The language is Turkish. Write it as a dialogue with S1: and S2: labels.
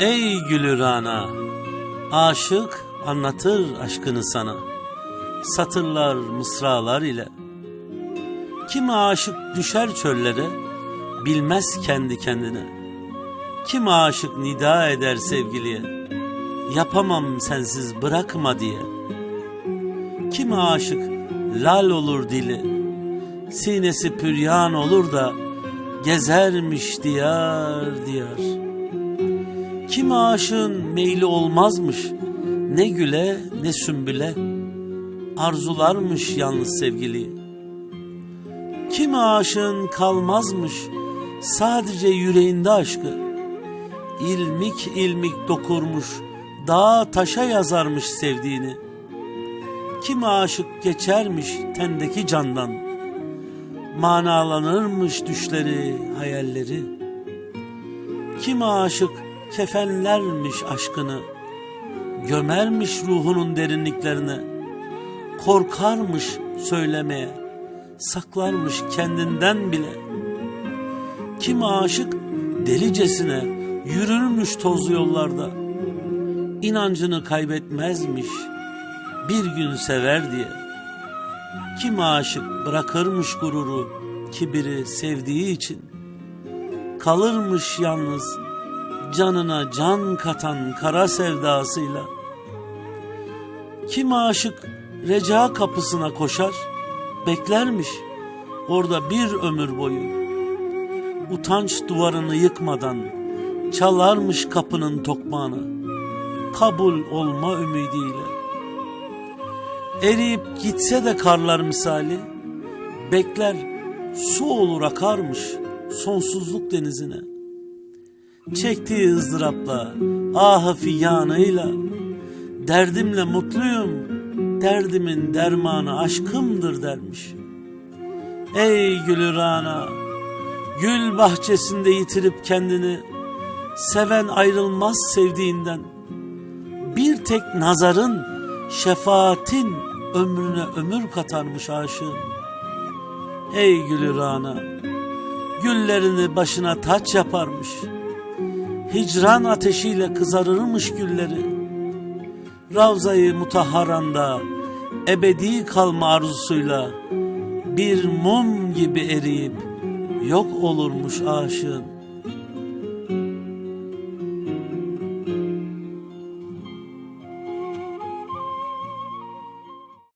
S1: Ey gülürana, aşık anlatır aşkını sana. Satırlar, mısralar ile. Kim aşık düşer çöllere, bilmez kendi kendine. Kim aşık nida eder sevgiliye, yapamam sensiz bırakma diye. Kim aşık lal olur dili, sinesi püryan olur da gezermiş diyar diyar. Kim aşığın meyli olmazmış, ne güle ne sümbüle, arzularmış yalnız sevgiliyi. Kim aşığın kalmazmış, sadece yüreğinde aşkı, ilmik ilmik dokurmuş, dağa taşa yazarmış sevdiğini. Kim aşık geçermiş tendeki candan, manalanırmış düşleri, hayalleri. Kim aşık kefenlermiş aşkını, gömermiş ruhunun derinliklerine, korkarmış söylemeye, saklarmış kendinden bile. Kim aşık delicesine yürürmüş tozlu yollarda, inancını kaybetmezmiş, bir gün sever diye. Kim aşık bırakırmış gururu, kibiri sevdiği için, kalırmış yalnız canına can katan kara sevdasıyla. Kim aşık reca kapısına koşar, beklermiş orada bir ömür boyu. Utanç duvarını yıkmadan çalarmış kapının tokmağını, kabul olma ümidiyle. Eriyip gitse de karlar misali, bekler su olur akarmış sonsuzluk denizine çektiği ızdırapla, ahı figanıyla, derdimle mutluyum, derdimin dermanı aşkımdır dermiş. Ey gülürana, gül bahçesinde yitirip kendini, seven ayrılmaz sevdiğinden, bir tek nazarın, şefaatin ömrüne ömür katarmış aşığın. Ey gülürana, güllerini başına taç yaparmış.'' Hicran ateşiyle kızarırmış gülleri. Ravzayı mutahharanda ebedi kalma arzusuyla bir mum gibi eriyip yok olurmuş aşığın.